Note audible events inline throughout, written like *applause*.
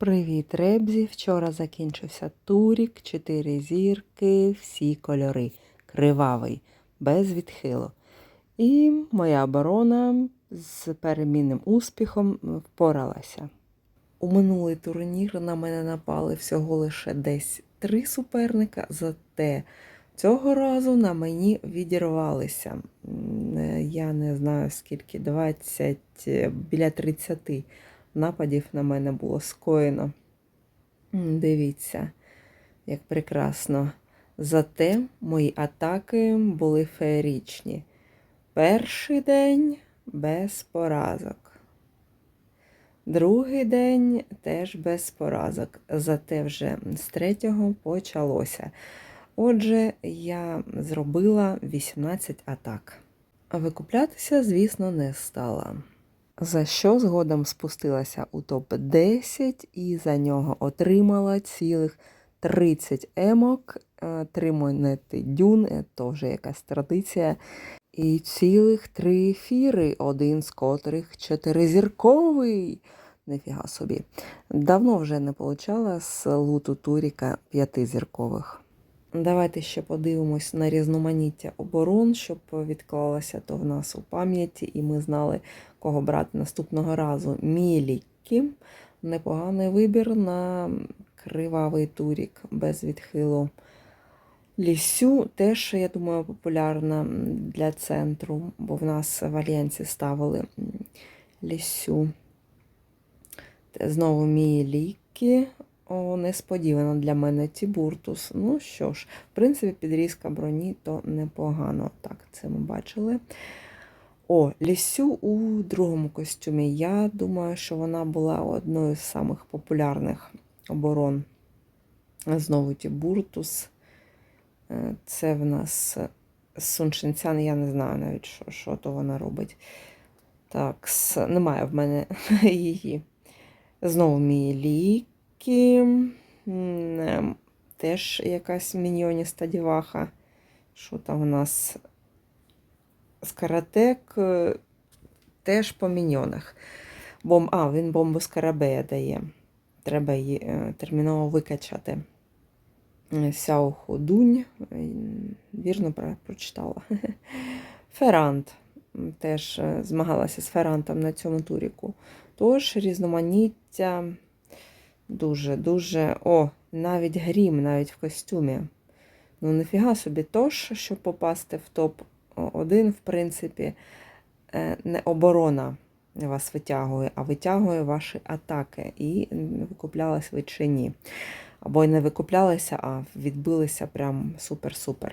Привіт, Ребзі! Вчора закінчився турік, чотири зірки, всі кольори. Кривавий, без відхилу. І моя оборона з перемінним успіхом впоралася. У минулий турнір на мене напали всього лише десь три суперника, зате цього разу на мені відірвалися. Я не знаю скільки, 20, е, біля 30 нападів на мене було скоєно. Дивіться, як прекрасно. Зате мої атаки були феєричні. Перший день без поразок. Другий день теж без поразок. Зате вже з третього почалося. Отже, я зробила 18 атак. А викуплятися, звісно, не стала. За що згодом спустилася у топ-10 і за нього отримала цілих 30 емок, е, три монети дюн, то вже якась традиція, і цілих три ефіри, один з котрих чотиризірковий. Нефіга собі. Давно вже не получала з луту Туріка п'ятизіркових. Давайте ще подивимось на різноманіття оборон, щоб відклалося то в нас у пам'яті, і ми знали, кого брати наступного разу. Мілікі. Непоганий вибір на кривавий турік без відхилу. Лісю теж, я думаю, популярна для центру, бо в нас в Альянсі ставили лісю. Знову Мілікі. О, несподівано для мене Тібуртус. Ну що ж, в принципі, підрізка броні то непогано. Так, це ми бачили. О, Лісю у другому костюмі. Я думаю, що вона була одною з самих популярних оборон. Знову Тібуртус. Е, Це в нас Суншинцян, я не знаю навіть, що, що то вона робить. Так, немає в мене *laughs* її. Знову Мілікі. М, ем, Теж якась міньйоніста діваха. Що там у нас? Скаратек е, теж по міньйонах. Бом... А, він бомбу скарабея дає. Треба її е, терміново викачати. Е, Сяо Ходунь. Вірно прочитала. *laughs* Ферант. Теж змагалася з Ферантом на цьому туріку. Тож різноманіття дуже, дуже. О, навіть грім, навіть в костюмі. Ну, ніфіга собі, тож, щоб попасти в топ-1, в принципі, е, не оборона вас витягує, а витягує ваші атаки. І викуплялись ви чи ні. Або й не викуплялися, а відбилися прям супер-супер.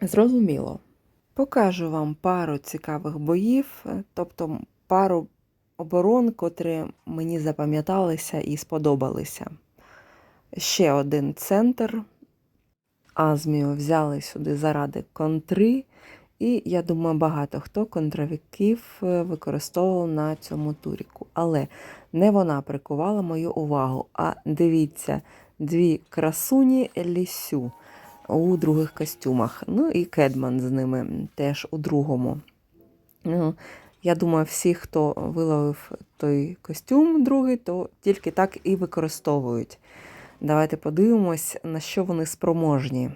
Зрозуміло. Покажу вам пару цікавих боїв, е, тобто пару оборон, котрі мені запам'яталися і сподобалися. Ще один центр. Азмію взяли сюди заради контри. І я думаю, багато хто контровиків е, використовував на цьому туріку. Але не вона прикувала мою увагу. А дивіться, дві красуні лісю у других костюмах. Ну і Кедман з ними теж у другому. Я думаю, всі, хто виловив той костюм другий, то тільки так і використовують. Давайте подивимось, на що вони спроможні.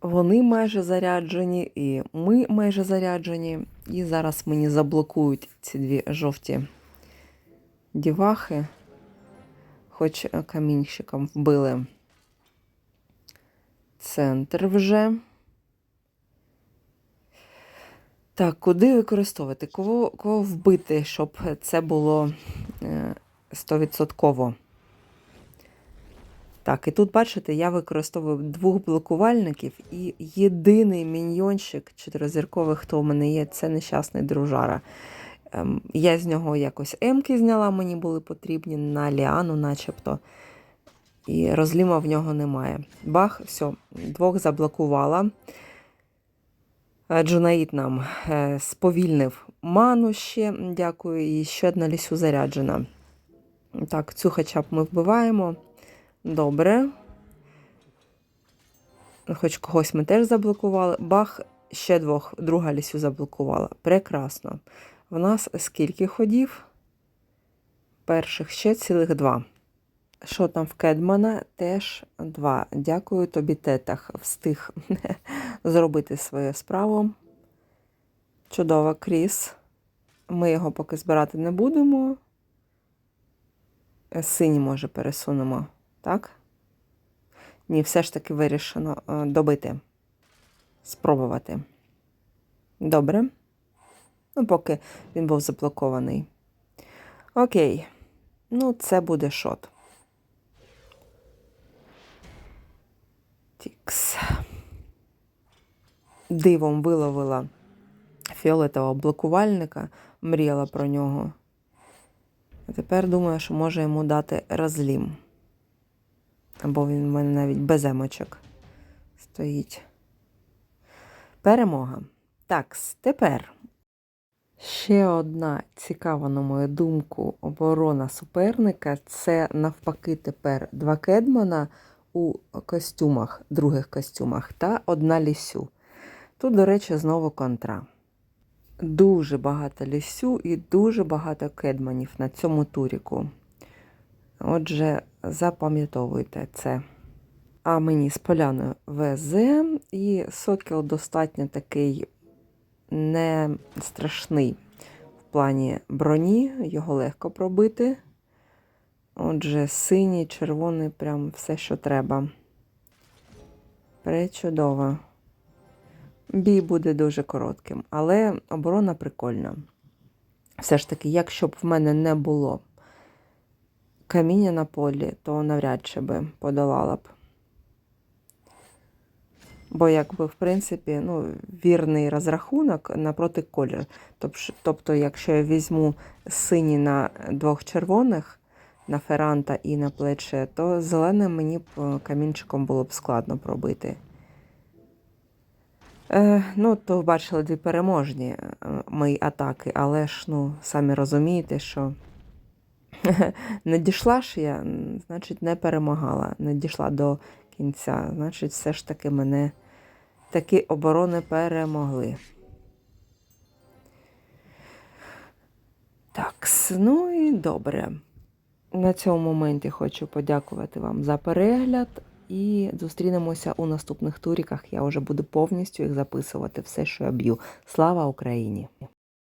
Вони майже заряджені, і ми майже заряджені. І зараз мені заблокують ці дві жовті дівахи, хоч камінщиком вбили центр вже. Так, куди використовувати? Кого, кого вбити, щоб це було е, 100%? Так, і тут, бачите, я використовую двох блокувальників, і єдиний міньйончик чотиризірковий, хто в мене є, це нещасний дружара. Ем, я з нього якось емки зняла, мені були потрібні на ліану, начебто. І розліма в нього немає. Бах, все, двох заблокувала. Джунаїд нам е, сповільнив ману ще, дякую, і ще одна лісю заряджена. Так, цю хоча б ми вбиваємо. Добре. Хоч когось ми теж заблокували. Бах, ще двох, друга лісю заблокувала. Прекрасно. В нас скільки ходів? Перших ще цілих два. Що там в Кедмана? Теж два. Дякую тобі, тетах. Встиг *laughs* зробити свою справу. Чудово, Кріс. Ми його поки збирати не будемо. Синій, може, пересунемо, так? Ні, все ж таки вирішено е, добити. Спробувати. Добре. Ну, поки він був заблокований. Окей. Ну, це буде шот. Тікс. Дивом виловила фіолетового блокувальника, мріяла про нього. А тепер думаю, що може йому дати розлім. Або він в мене навіть без емочок стоїть. Перемога. Так, тепер ще одна цікава, на мою думку, оборона суперника це навпаки тепер два кедмана у костюмах, других костюмах та одна лісю. Тут, до речі, знову контра. Дуже багато лісю і дуже багато кедманів на цьому туріку. Отже, запам'ятовуйте це. А мені з поляною ВЗ, і сокіл достатньо такий не страшний в плані броні, його легко пробити. Отже, синій, червоний, прям все, що треба. Пречудово. Бій буде дуже коротким, але оборона прикольна. Все ж таки, якщо б в мене не було каміння на полі, то навряд чи би подолала б. Бо, якби, в принципі, ну, вірний розрахунок напроти колір. Тобто, якщо я візьму синій на двох червоних, на феранта і на плече, то зеленим мені б е, камінчиком було б складно пробити. Е, ну, то бачили дві переможні е, мої атаки, але ж, ну, самі розумієте, що *laughs* не дійшла ж я, значить, не перемагала, не дійшла до кінця. Значить, все ж таки мене такі оборони перемогли. Так, ну і добре. На цьому моменті хочу подякувати вам за перегляд. І зустрінемося у наступних туріках. Я вже буду повністю їх записувати, все, що я б'ю. Слава Україні!